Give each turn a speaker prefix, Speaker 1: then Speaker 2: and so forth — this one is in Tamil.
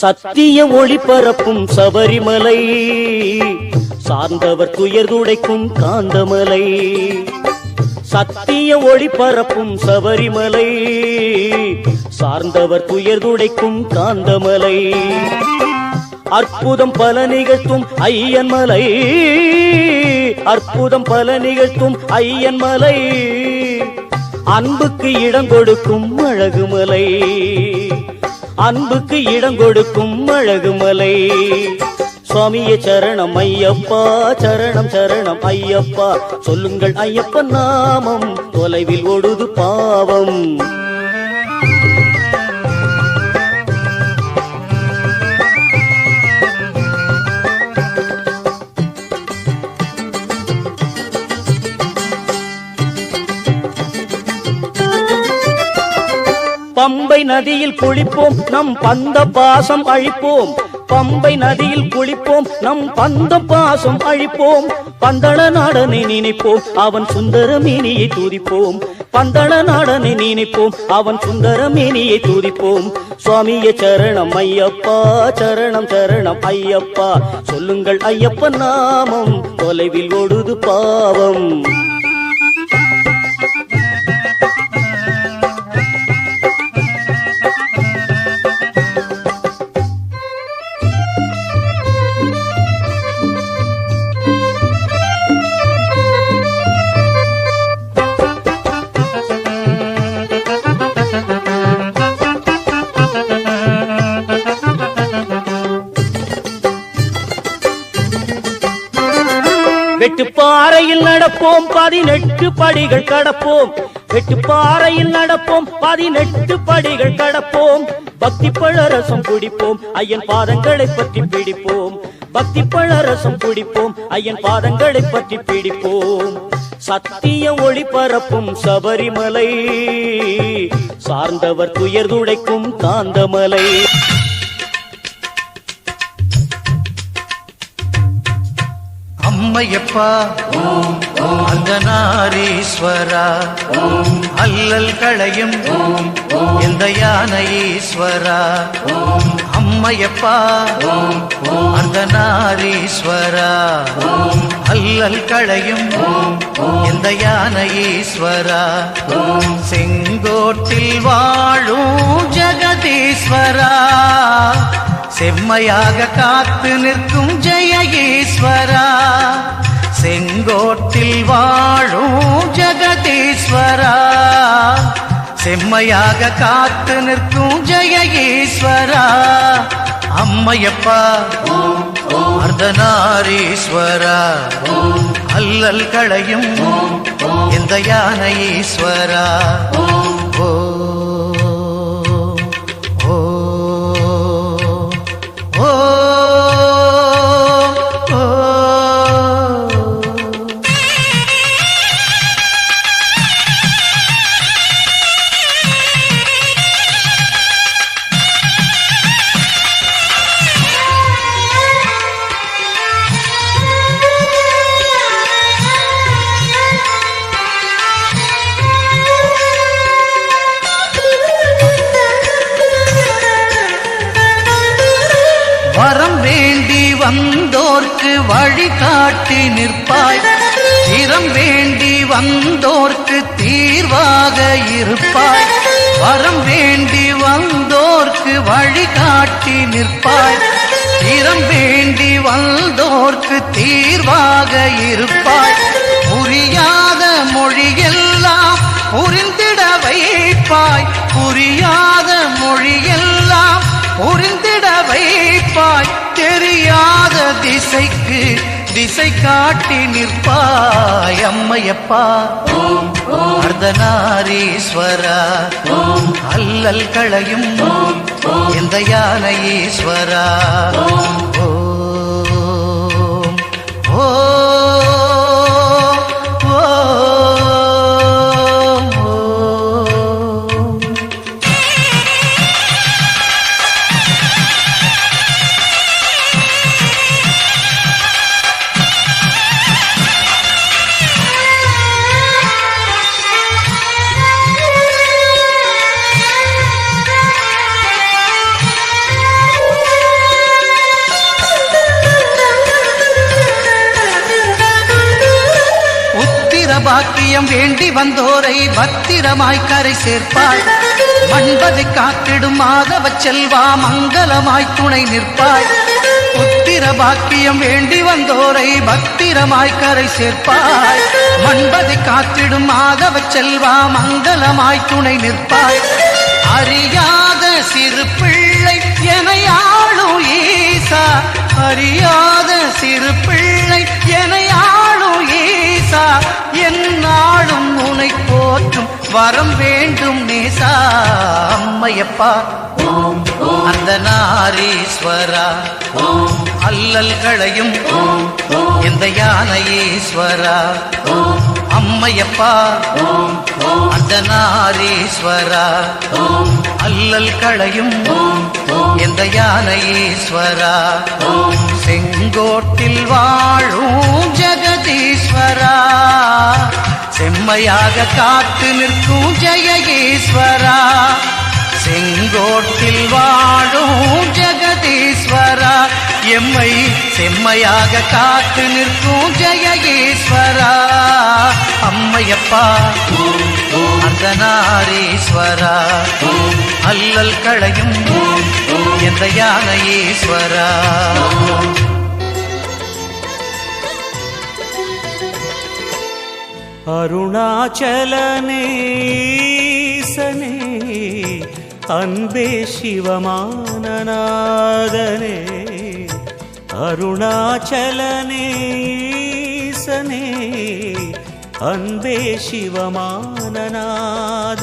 Speaker 1: சத்திய ஒளி பரப்பும் சபரிமலை. சார்ந்தவர் துயர் துடைக்கும் காந்தமலை. சத்திய ஒளி பரப்பும் சபரிமலை. சார்ந்தவர் துயர் துடைக்கும் காந்தமலை. அற்புதம் பல நிகழ்த்தும் ஐயன் மலை. அற்புதம் பல நிகழ்த்தும் ஐயன் மலை. அன்புக்கு இடம் கொடுக்கும் அழகுமலை. அன்புக்கு இடம் கொடுக்கும் அழகுமலை சுவாமிய சரணம் ஐயப்பா சரணம் சரணம் ஐயப்பா. சொல்லுங்கள் ஐயப்பன் நாமம் தொலைவில் ஒடுது பாவம். பம்பை நதியில் குளிப்போம் நம் பந்த பாசம் அழிப்போம். பம்பை நதியில் குளிப்போம் நம் பந்த பாசம் அழிப்போம். பந்தள நாடனை நினைப்போம் அவன் சுந்தர மேனியை துதிப்போம். பந்தள நாடனை நினைப்போம் அவன் சுந்தர மேனியை துதிப்போம். சுவாமிய சரணம் ஐயப்பா சரணம் சரணம் ஐயப்பா. சொல்லுங்கள் ஐயப்பன் நாமம் தொலைவில் ஓடுது பாவம். வெட்டுப்பாறையில் நடப்போம் பதினெட்டு படிகள் கடப்போம். வெட்டுப்பாறையில் நடப்போம் பதினெட்டு படிகள் கடப்போம். பக்தி பழரசம் குடிப்போம் ஐயன் பாதங்களை பற்றி பிடிப்போம். பக்தி பழரசம் குடிப்போம் ஐயன் பாதங்களை பற்றி பிடிப்போம். சத்திய ஒளி பரப்பும் சபரிமலை சார்ந்தவர் துயர் துடைக்கும் காந்தமலை.
Speaker 2: அம்மையப்பா அந்த நாரீஸ்வரா. அல்லல் களையும் எந்த யானை ஈஸ்வரா அம்மையப்பா அந்த நாரீஸ்வரா. அல்லல் களையும் எந்த யானை ஈஸ்வரா செங்கோட்டில் வாழும் ஜெகதீஸ்வரா. செம்மையாக காத்து நிற்கும் ஜெய ஈஸ்வரா. செங்கோட்டில் வாழும் ஜெகதீஸ்வரா. செம்மையாக காத்து நிற்கும் ஜெய ஈஸ்வரா. அம்மையப்பா அர்த்தநாரீஸ்வரா அல்லல் களையும் இந்த யானை ஈஸ்வரா. வந்தோர்க்கு வழிகாட்டி நிற்பாய். திறம் வேண்டி வந்தோர்க்கு தீர்வாக இருப்பாய். வரம் வேண்டி வந்தோர்க்கு வழிகாட்டி நிற்பாய். திறம் வேண்டி வந்தோர்க்கு தீர்வாக இருப்பாய். திசைக்கு திசை காட்டி நிற்பாய் அம்மையப்பா. அர்த்தநாரீஸ்வரா அல்லல் களையும் எந்த யானை ஈஸ்வரா
Speaker 3: ஓ
Speaker 2: பாக்கியம் வேண்டி வந்தோரை பத்திரமாய் கரை சேர்ப்பாள். மண்பதை காத்திடும் மாதவ செல்வா மங்களமாய் துணை நிற்பாள். புத்திர பாக்கியம் வேண்டி வந்தோரை பத்திரமாய் கரை சேர்ப்பாய் மண்பதை காத்திடும் மாதவ செல்வா மங்களமாய் துணை நிற்பாய் அறியாத சிறு பிள்ளை என ஆளும் ஈசா. அறியாத சிறு பிள்ளை என உன்னை போற்றும் வரம் வேண்டும் நேசா அம்மையப்பா அந்த நாரீஸ்வரா அல்லல்களையும் இந்த யானையீஸ்வரா. அம்மையப்பா அந்த நாரீஸ்வரா. அல்லல் களையும் இந்த யானையீஸ்வரா. செங்கோட்டில் வாழும் ஜெகதீஸ்வரா. செம்மையாக காத்து நிற்கும் ஜெயகீஸ்வரா. செங்கோட்டில் வாழும் ஜெகதீஸ்வரா. எம்மை செம்மையாக காத்து நிற்கும் ஜெயகீஸ்வரா. அம்மையப்பா அர்த்தநாரீஸ்வரா. அல்லல் களையும் என்ற யானையீஸ்வரா.
Speaker 4: அருணாச்சலனேசனே அன்பே சிவமானநாதனே. அருணாச்சலனேசனே அன்பே சிவமானநாத